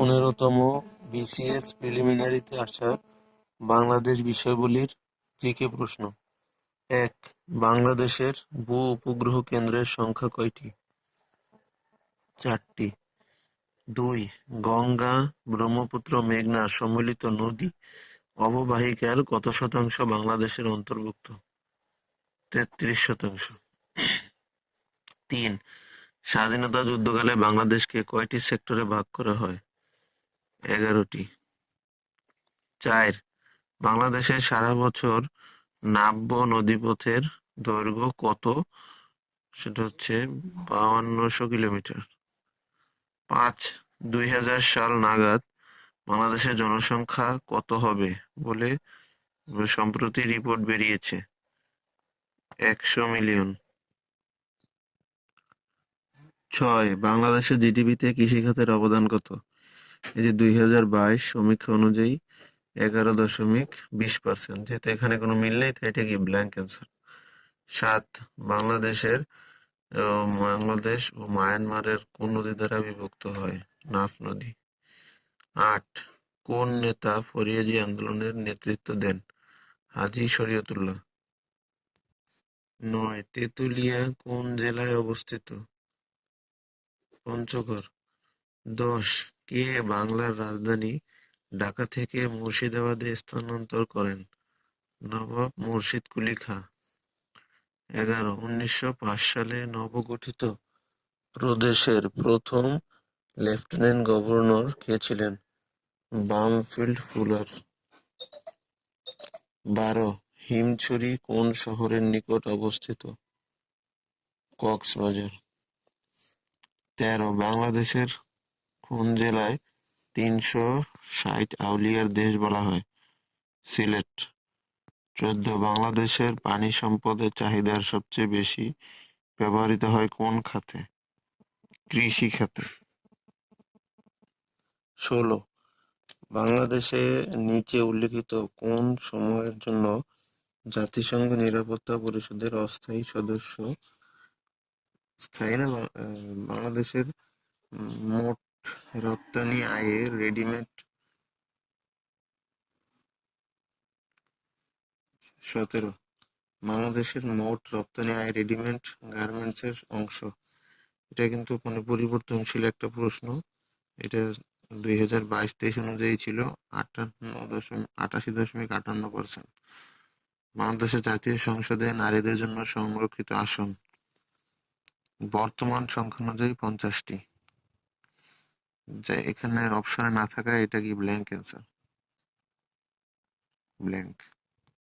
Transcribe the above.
পনেরোতম বিসিএস প্রিলিমিনারিতে আসা বাংলাদেশ বিষয়াবলীর জিকে প্রশ্ন এক বাংলাদেশের ভূ-উপগ্রহ কেন্দ্রের সংখ্যা কয়টি? চারটি। দুই গঙ্গা, ব্রহ্মপুত্র, মেঘনা সম্মিলিত নদী অববাহিকার কত শতাংশ বাংলাদেশের অন্তর্ভুক্ত? তেত্রিশ শতাংশ। তিন স্বাধীনতা যুদ্ধকালে বাংলাদেশকে কয়টি সেক্টরে ভাগ করা হয়? এগারোটি। চার বাংলাদেশের সারা বছর নাব্য নদীপথের দৈর্ঘ্য কত? সেটা হচ্ছে বাউান্নশো কিলোমিটার। পাঁচ, দুই হাজার সাল নাগাদ বাংলাদেশের জনসংখ্যা কত হবে বলে সম্প্রতি রিপোর্ট বেরিয়েছে? একশো মিলিয়ন। ছয়, বাংলাদেশের জিডিপিতে কৃষিখাতের অবদান কত? এই যে দুই হাজার বাইশ সমীক্ষা অনুযায়ী এগারো দশমিক বিশ পার্সেন্ট যেহেতু এখানে কোনো মিল নেই তাই এটা কি ব্ল্যাঙ্ক অ্যান্সার সাত, বাংলাদেশের বাংলাদেশ ও মায়ানমারের কোন নদী দ্বারা বিভক্ত হয়? নাফ নদী। আট, কোন নেতা ফরিয়াজি আন্দোলনের নেতৃত্ব দেন? হাজি শরীয়তুল্লাহ। নয়, তেঁতুলিয়া কোন জেলায় অবস্থিত? পঞ্চগড়। দশ কে বাংলার রাজধানী ঢাকা থেকে মুর্শিদাবাদে স্থানান্তর করেন। নবাব মুর্শিদ কুলি খাঁ। এগারো, উনিশশো পাঁচ সালে নবগঠিত প্রদেশের প্রথম লেফটেন্যান্ট গভর্নর কে ছিলেন? Bampfylde Fuller. বারো, হিমছড়ি কোন শহরের নিকট অবস্থিত? কক্সবাজার। তেরো, বাংলাদেশের কোন জেলায় তিনশো ষাট আউলিয়ার দেশ বলা হয়? সিলেট। চোদ্দ, বাংলাদেশের পানি সম্পদের চাহিদার সবচেয়ে বেশি ব্যবহৃত হয় কোন খাতে? কৃষি খাতে। ষোলো, বাংলাদেশে নিচে উল্লেখিত কোন সময়ের জন্য জাতিসংঘ নিরাপত্তা পরিষদের অস্থায়ী সদস্য? স্থায়ী না বাংলাদেশের মোট রপ্তানি আয়ে রেডিমেড সতেরো। বাংলাদেশের মোট রপ্তানি আয় রেডিমেড গার্মেন্টসের অংশ। এটা কিন্তু মানে পরিবর্তনশীল একটা প্রশ্ন। এটা দুই হাজার বাইশ তেইশ অনুযায়ী ছিল আটান্ন দশমিক আটাশি দশমিক আটান্ন পার্সেন্ট। বাংলাদেশের জাতীয় সংসদে নারীদের জন্য সংরক্ষিত আসন। বর্তমান সংখ্যা অনুযায়ী পঞ্চাশটি। যে এখানে অপশনে না থাকা এটা কি ব্ল্যাঙ্ক অ্যান্সার ব্ল্যাঙ্ক